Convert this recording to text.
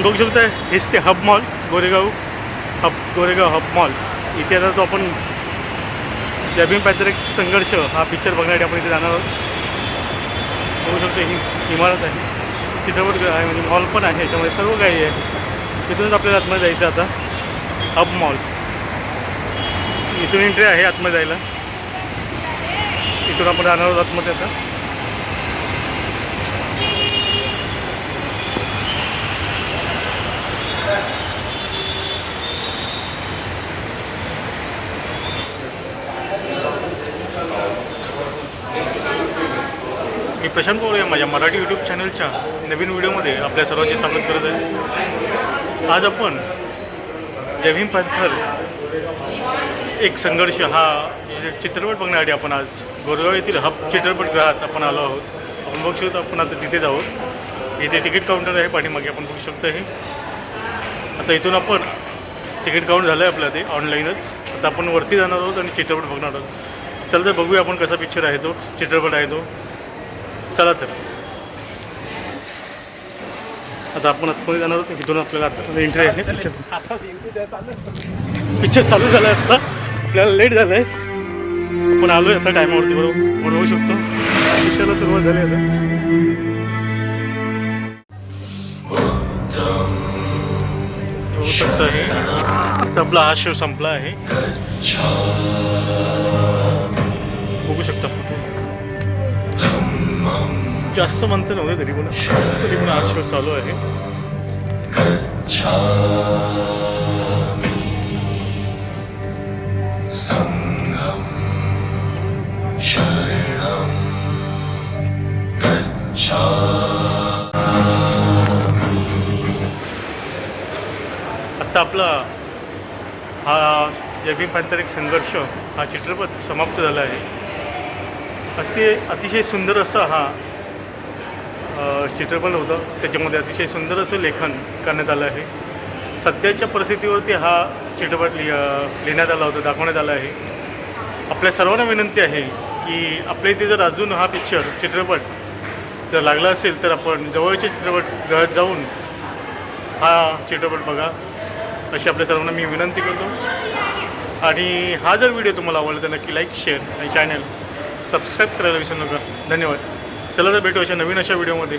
आपण बघू शकता हेच ते hub mall Goregaon hub Goregaon hub mall इथे आता तो आपण जबीन पॅथरिक संघर्ष हा पिक्चर बघण्यासाठी आपण इथे जाणार आहोत. बघू शकतो ही इमारत आहे. चित्रपट आहे म्हणजे मॉल पण आहे याच्यामध्ये सर्व काही आहे. तिथूनच आपल्याला आतमध्ये जायचं आता. हब मॉल इथून एंट्री आहे आतमध्ये जायला. इथून आपण जाणार आहोत आतमध्ये आता. मी प्रशांत पवार या माझ्या मराठी यूट्यूब चॅनलच्या नवीन व्हिडिओमध्ये आपल्या सर्वांचे स्वागत करत आहे. आज आपण जय पॅन्थर एक संघर्ष हा चित्रपट बघण्यासाठी आपण आज गोरेगाव येथील हब चित्रपटगृहात आपण आलो आहोत. आपण बघू शकतो आपण आता तिथेच आहोत. इथे तिकीट काउंटर आहे पाठीमागे आपण बघू शकतो हे. आता इथून आपण तिकीट काउंट झालं आहे आपलं ते ऑनलाईनच आता आपण वरती जाणार आहोत आणि चित्रपट बघणार आहोत. चल तर बघूया आपण कसा पिक्चर आहे तो चित्रपट आहे तो. चला तर. आता आपण आतमध्ये जाणार आहोत. इथून आपल्याला आता एंट्री आहे. पिक्चर पिक्चर चालू झाला आहे आता. आपल्याला लेट झालं आहे आपण आलो आहे आता टायमावरती बरोबर? आपण होऊ शकतो. पिक्चरला सुरुवात झाली आता. होऊ शकतं हे. आता आपला हा शो संपला आहे. जास्त म्हणते नव्हते तरी पण तरी पण आज शो चालू आहे. सङ्घं आत्ता आपला हा जबी पॅन्थर एक संघर्ष हा चित्रपट समाप्त झाला आहे. अति अतिशय सुंदर असा हा चित्रपट होता. त्याच्यामध्ये अतिशय सुंदर असं लेखन करण्यात आलं आहे. सध्याच्या परिस्थितीवरती हा चित्रपट लिह लिहिण्यात आला होता दाखवण्यात आला आहे. आपल्या सर्वांना विनंती आहे की आपल्या इथे जर अजून हा पिक्चर चित्रपट जर लागला असेल तर आपण जवळच्या चित्रपटगृहात जाऊन हा चित्रपट बघा. अशी आपल्या सर्वांना मी विनंती करतो. आणि हा जर व्हिडिओ तुम्हाला आवडला तर नक्की लाईक शेअर आणि चॅनल सबस्क्राईब करायला विसरू नका. धन्यवाद. चला तर भेटू अशा नवीन अशा व्हिडिओमध्ये